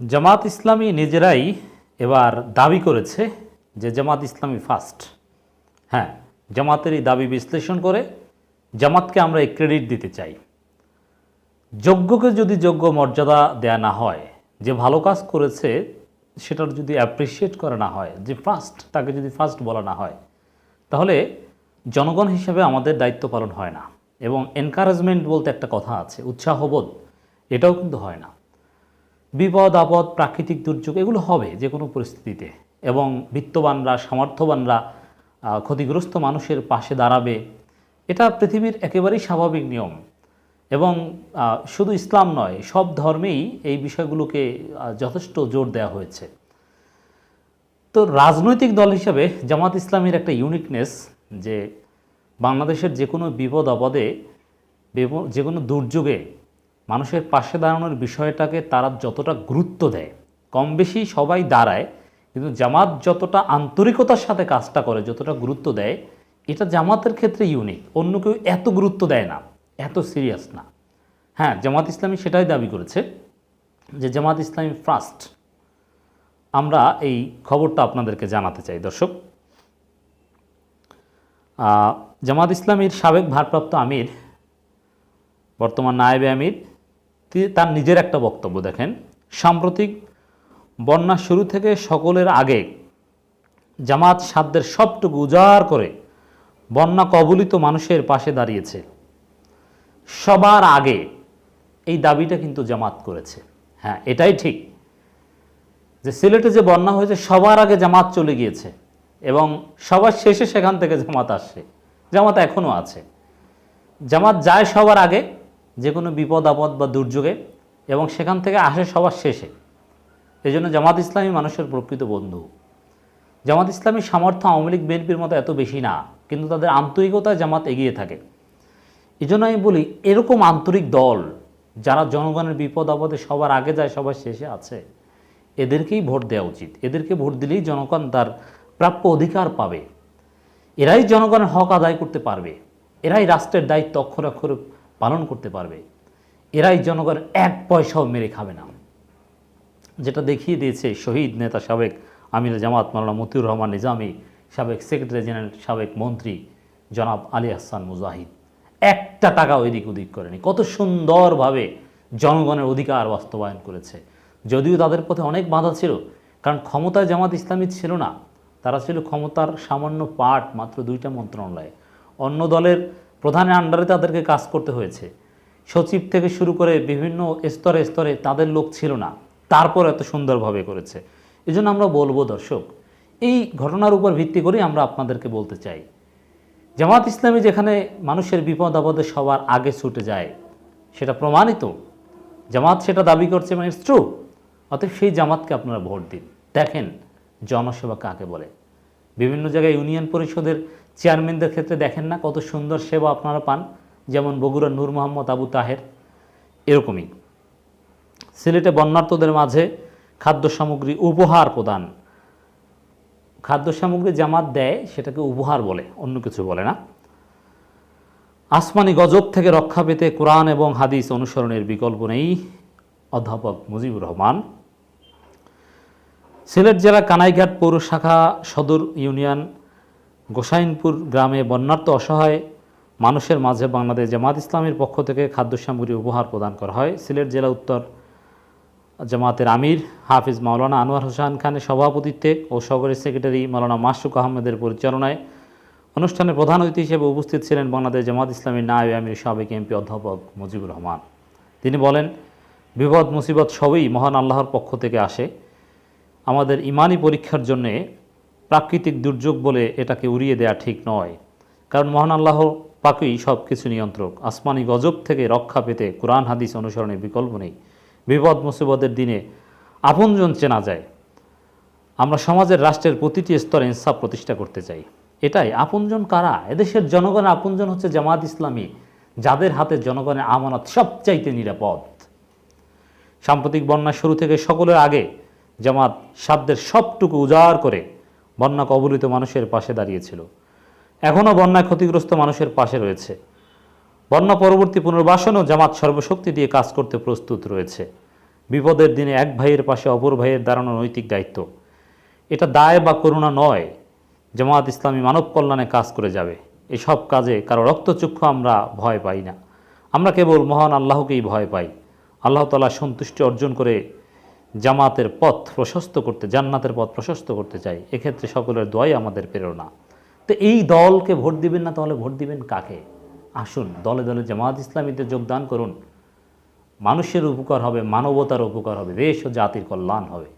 জামাত ইসলামী নিজেরাই এবার দাবি করেছে যে জামাত ইসলামী ফার্স্ট হ্যাঁ জামাতের এই দাবি বিশ্লেষণ করে জামাতকে আমরা এই ক্রেডিট দিতে চাই। যোগ্যকে যদি যোগ্য মর্যাদা দেয়া না হয়, যে ভালো কাজ করেছে সেটার যদি অ্যাপ্রিসিয়েট করা না হয়, যে ফার্স্ট তাকে যদি ফার্স্ট বলা না হয়, তাহলে জনগণ হিসেবে আমাদের দায়িত্ব পালন হয় না। এবং এনকারেজমেন্ট বলতে একটা কথা আছে, উৎসাহবোধ, এটাও কিন্তু হয় না। বিপদ, আপদ, প্রাকৃতিক দুর্যোগ, এগুলো হবে যে কোনো পরিস্থিতিতে। এবং বিত্তবানরা, সামর্থ্যবানরা ক্ষতিগ্রস্ত মানুষের পাশে দাঁড়াবে। এটা পৃথিবীর একেবারেই স্বাভাবিক নিয়ম। এবং শুধু ইসলাম নয়, সব ধর্মেই এই বিষয়গুলোকে যথেষ্ট জোর দেওয়া হয়েছে। তো রাজনৈতিক দল হিসেবে জামাত ইসলামের একটা ইউনিকনেস যে বাংলাদেশের যে কোনো বিপদ, আপদে যে কোনো দুর্যোগে মানুষের পাশে দাঁড়ানোর বিষয়টাকে তারা যতটা গুরুত্ব দেয়, কম বেশি সবাই দাঁড়ায়, কিন্তু জামাত যতটা আন্তরিকতার সাথে কাজটা করে, যতটা গুরুত্ব দেয়, এটা জামাতের ক্ষেত্রে ইউনিক অন্য কেউ এত গুরুত্ব দেয় না, এত সিরিয়াস না। হ্যাঁ জামাত ইসলামী সেটাই দাবি করেছে যে জামাত ইসলামী ফার্স্ট আমরা এই খবরটা আপনাদেরকে জানাতে চাই, দর্শক। জামাত ইসলামীর সাবেক ভারপ্রাপ্ত আমির, বর্তমান নায়েবে আমির তার নিজের একটা বক্তব্য দেখেন, সাম্প্রতিক বন্যা শুরু থেকে সকলের আগে জামাত সাধ্যের সবটুকু উজাড় করে বন্যা কবলিত মানুষের পাশে দাঁড়িয়েছে। সবার আগে এই দাবিটা কিন্তু জামাত করেছে। হ্যাঁ এটাই ঠিক যে সিলেটে যে বন্যা হয়েছে, সবার আগে জামাত চলে গিয়েছে এবং সবার শেষে সেখান থেকে জামাত আসে। জামাত এখনও আছে। জামাত যায় সবার আগে যে কোনো বিপদ, আপদ বা দুর্যোগে এবং সেখান থেকে আসে সবার শেষে। এই জন্য জামাত ইসলামী মানুষের প্রকৃত বন্ধু। জামাত ইসলামী সামর্থ্য আওয়ামী লীগ, বিএনপির মতো এত বেশি না, কিন্তু তাদের আন্তরিকতায় জামাত এগিয়ে থাকে। এই জন্য আমি বলি, এরকম আন্তরিক দল যারা জনগণের বিপদ, আপদে সবার আগে যায়, সবার শেষে আছে, এদেরকেই ভোট দেওয়া উচিত। এদেরকে ভোট দিলেই জনগণ তার প্রাপ্য অধিকার পাবে। এরাই জনগণের হক আদায় করতে পারবে। এরাই রাষ্ট্রের দায়িত্ব অক্ষরে অক্ষরে পালন করতে পারবে, এরাই জনগণের এক পয়সাও মেরে খাবে না। যেটা দেখিয়ে দিয়েছে শহীদ নেতা সাবেক আমির জামাত মাওলানা মতিউর রহমান নিজামী, সাবেক সেক্রেটারি জেনারেল, সাবেক মন্ত্রী জনাব আলী হাসান মুজাহিদ। একটা টাকা ওইদিক ওদিক করেনি। কত সুন্দরভাবে জনগণের অধিকার বাস্তবায়ন করেছে। যদিও তাদের পথে অনেক বাধা ছিল, কারণ ক্ষমতায় জামাত ইসলামী ছিল না। তারা ছিল ক্ষমতার সামান্য পার্ট মাত্র দুইটা মন্ত্রণালয়ে। অন্য দলের প্রধানের আন্ডারে তাদেরকে কাজ করতে হয়েছে। সচিব থেকে শুরু করে বিভিন্ন স্তরে স্তরে তাদের লোক ছিল না। তারপর এত সুন্দরভাবে করেছে। এই জন্য আমরা বলব, দর্শক, এই ঘটনার উপর ভিত্তি করে আমরা আপনাদেরকে বলতে চাই। জামাত ইসলামী যেখানে মানুষের বিপদ আপদে সবার আগে ছুটে যায়, সেটা প্রমাণিত। জামাত সেটা দাবি করছে মানে ইটস ট্রু অতএব সেই জামাতকে আপনারা ভোট দিন। দেখেন, জনসেবা কাকে বলে। বিভিন্ন জায়গায় ইউনিয়ন পরিষদের চেয়ারম্যানদের ক্ষেত্রে দেখেন না, কত সুন্দর সেবা আপনারা পান। যেমন বগুড়ার নূর মোহাম্মদ আবু তাহের, এরকমই। সিলেটে বন্যার্তদের মাঝে খাদ্য সামগ্রী উপহার প্রদান। খাদ্য সামগ্রী জামাত দেয়, সেটাকে উপহার বলে, অন্য কিছু বলে না। আসমানি গজব থেকে রক্ষা পেতে কোরআন এবং হাদিস অনুসরণের বিকল্প নেই। অধ্যাপক মুজিবুর রহমান। সিলেট জেলা কানাইঘাট পৌর শাখা সদর ইউনিয়ন গোসাইনপুর গ্রামে বন্যার্ত অসহায় মানুষের মাঝে বাংলাদেশ জামাত ইসলামের পক্ষ থেকে খাদ্য সামগ্রী উপহার প্রদান করা হয়। সিলেট জেলা উত্তর জামাতের আমির হাফিজ মাওলানা আনোয়ার হোসেন খানের সভাপতিত্বে ও সহকারী সেক্রেটারি মাওলানা মাসুক আহমেদের পরিচালনায় অনুষ্ঠানে প্রধান অতিথি হিসেবে উপস্থিত ছিলেন বাংলাদেশ জামাত ইসলামী নায়েব আমির সাবেক এমপি অধ্যাপক মুজিবুর রহমান। তিনি বলেন বিপদ মুসিবত সবই মহান আল্লাহর পক্ষ থেকে আসে। আমাদের ইমানি পরীক্ষার জন্যে প্রাকৃতিক দুর্যোগ বলে এটাকে উড়িয়ে দেওয়া ঠিক নয়। কারণ মহান আল্লাহ পাকই সব কিছু নিয়ন্ত্রক। আসমানি গজব থেকে রক্ষা পেতে কোরআন, হাদিস অনুসরণের বিকল্প নেই। বিপদ, মুসিবতের দিনে আপনজন চেনা যায়। আমরা সমাজের রাষ্ট্রের প্রতিটি স্তরে ইনসাফ প্রতিষ্ঠা করতে চাই। এটাই আপনজন কারা? এদেশের জনগণের আপনজন হচ্ছে জামাত ইসলামী, যাদের হাতে জনগণের আমানত সবচাইতে নিরাপদ। সাম্প্রতিক বন্যা শুরু থেকে সকলের আগে জামাত সাধ্যের সবটুকু উজাড় করে বন্যা কবলিত মানুষের পাশে দাঁড়িয়েছিল। এখনও বন্যায় ক্ষতিগ্রস্ত মানুষের পাশে রয়েছে। বন্যা পরবর্তী পুনর্বাসনও জামাত সর্বশক্তি দিয়ে কাজ করতে প্রস্তুত রয়েছে। বিপদের দিনে এক ভাইয়ের পাশে অপর ভাইয়ের দাঁড়ানো নৈতিক দায়িত্ব। এটা দায় বা করুণা নয়, জামাত ইসলামী মানব কল্যাণে কাজ করে যাবে। এসব কাজে কারও রক্তচক্ষু আমরা ভয় পাই না। আমরা কেবল মহান আল্লাহকেই ভয় পাই। আল্লাহ তালা সন্তুষ্টি অর্জন করে জামাতের পথ প্রশস্ত করতে, জান্নাতের পথ প্রশস্ত করতে চাই, এক্ষেত্রে সকলের দোয়াই আমাদের প্রেরণা। তো এই দলকে ভোট দিবেন না, তাহলে ভোট দিবেন কাকে? আসুন, দলে দলে জামাত ইসলামীতে যোগদান করুন। মানুষের উপকার হবে, মানবতার উপকার হবে, দেশ ও জাতির কল্যাণ হবে।